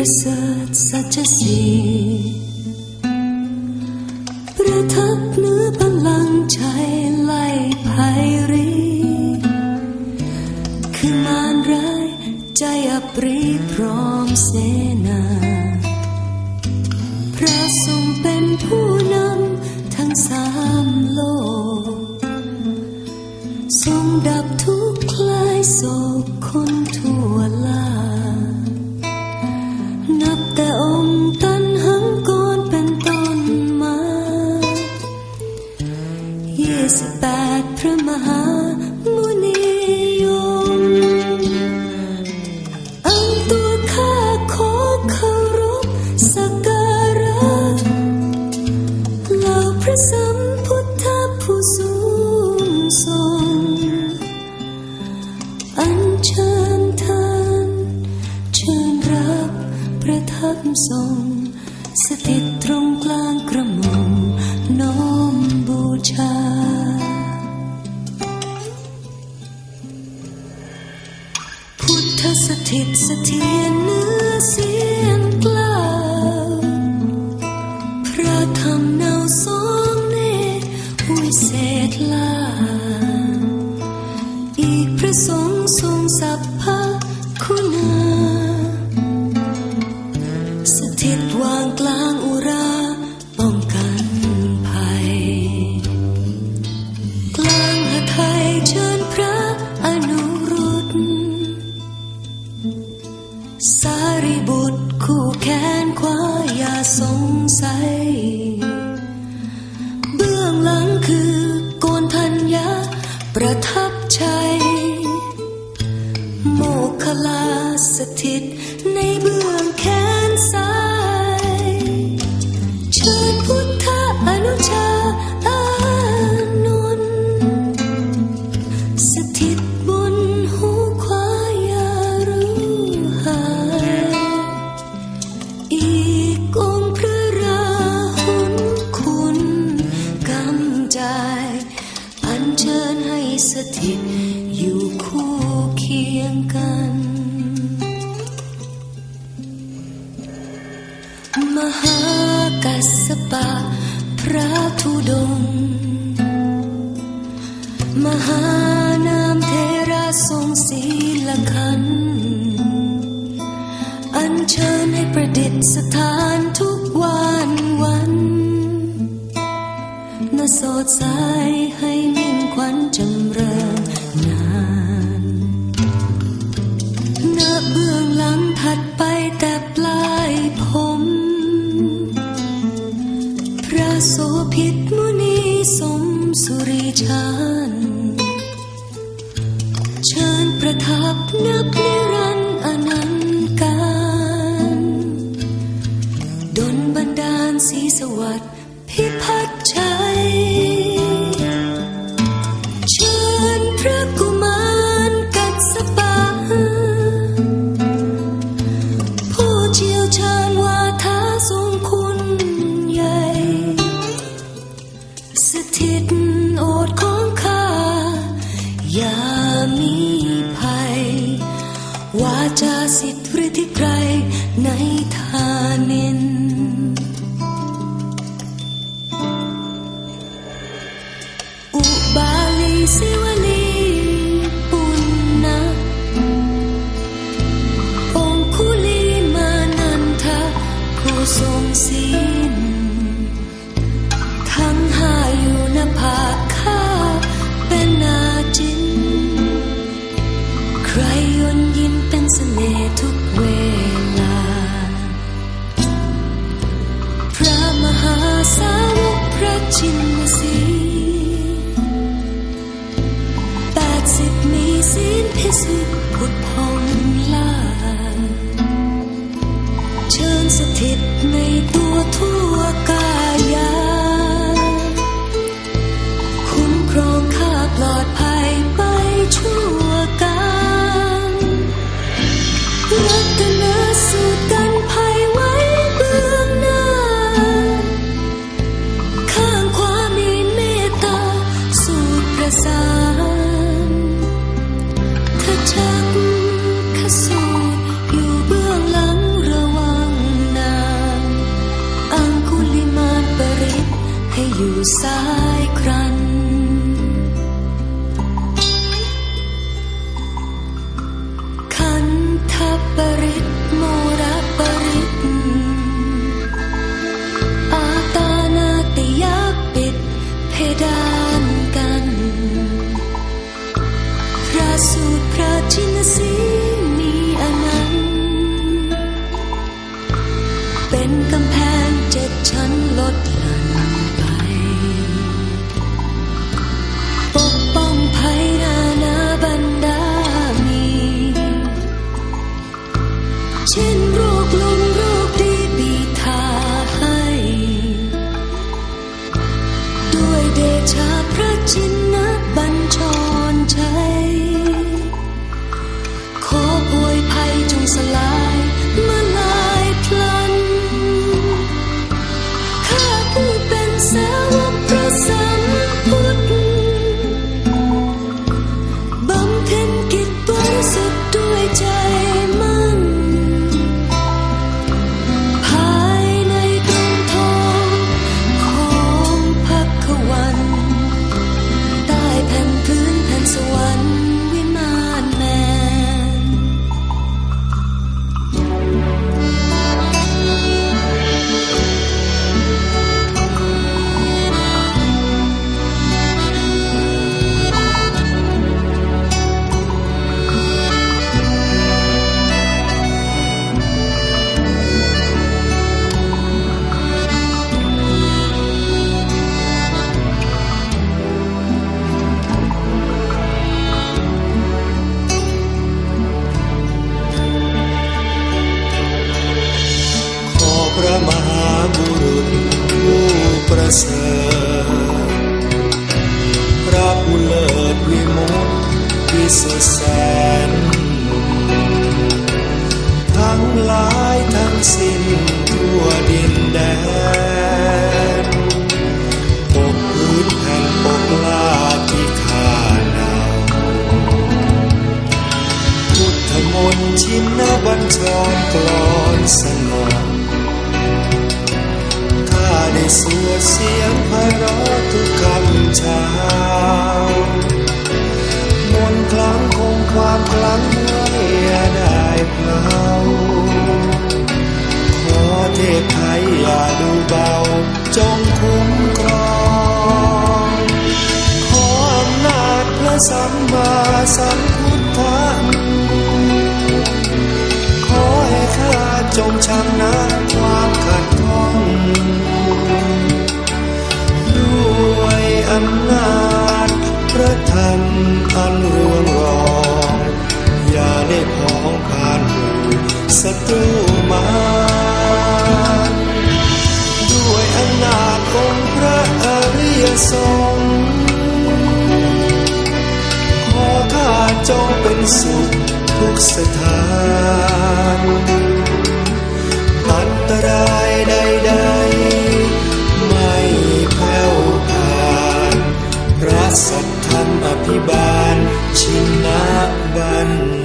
ประเสริฐสัจสีประทับเนื้อบัลลังก์ชัยไล่ภัยรีคือมารร้ายใจอับปรีพร้อมเสนา พระทรงเป็นผู้นำทั้งสามโลก ทรงดับทุกข์คลายโศก ประทับทรงสถิตตรงกลางกระหม่อมน้อมบูชา พุทธสถิตสถียรเนื้อเสียงกล่าวพระธรรมเนาสองเนตรวิเศษลา อีกพระสงฆ์ทรงสัพพะ สงสัย เบื้องหลังคือโกนธัญญาประทับใจ โมคคลาสถิตในเบื้องแขนซ้ายิตอยู่คู่เคียงกัน มหากัสสปะพระธุดงค์มหานามเทระทรงศีลขัน อันเชิญให้ประดิษฐานทุกวันวันนสดใสให้มิ่งขวัญจำเริญ แต่ปลายผม พระโสพิตมุนีสมสุริชานเชิญประทับนับ ทะผู้ทรงศีลทั้งห้าอยู่หน้าผากข้าเป็นนาจินใครยนยิ้มเป็นเสน่ห์ทุกเว สถิตในตัวทั่วกาย tak perih สพระผู้เลิศวิมุตติสุดแสน ทั้งหลายทั้งสิ้นทั่วดินแดน สัมมาสัมพุทธังขอให้ข้าจงชำนะความขัดข้องด้วยอำนาจพระธรรมอันเรืองรองอย่าได้พ้องผ่านหมู่ศัตรูมาด้วยอำนาจองพระอริยสงฆ์ สุขทุกสถานอันตรายใดๆ ไม่แผ่วผ่านพระสัทธรรมอภิบาลชินะบัน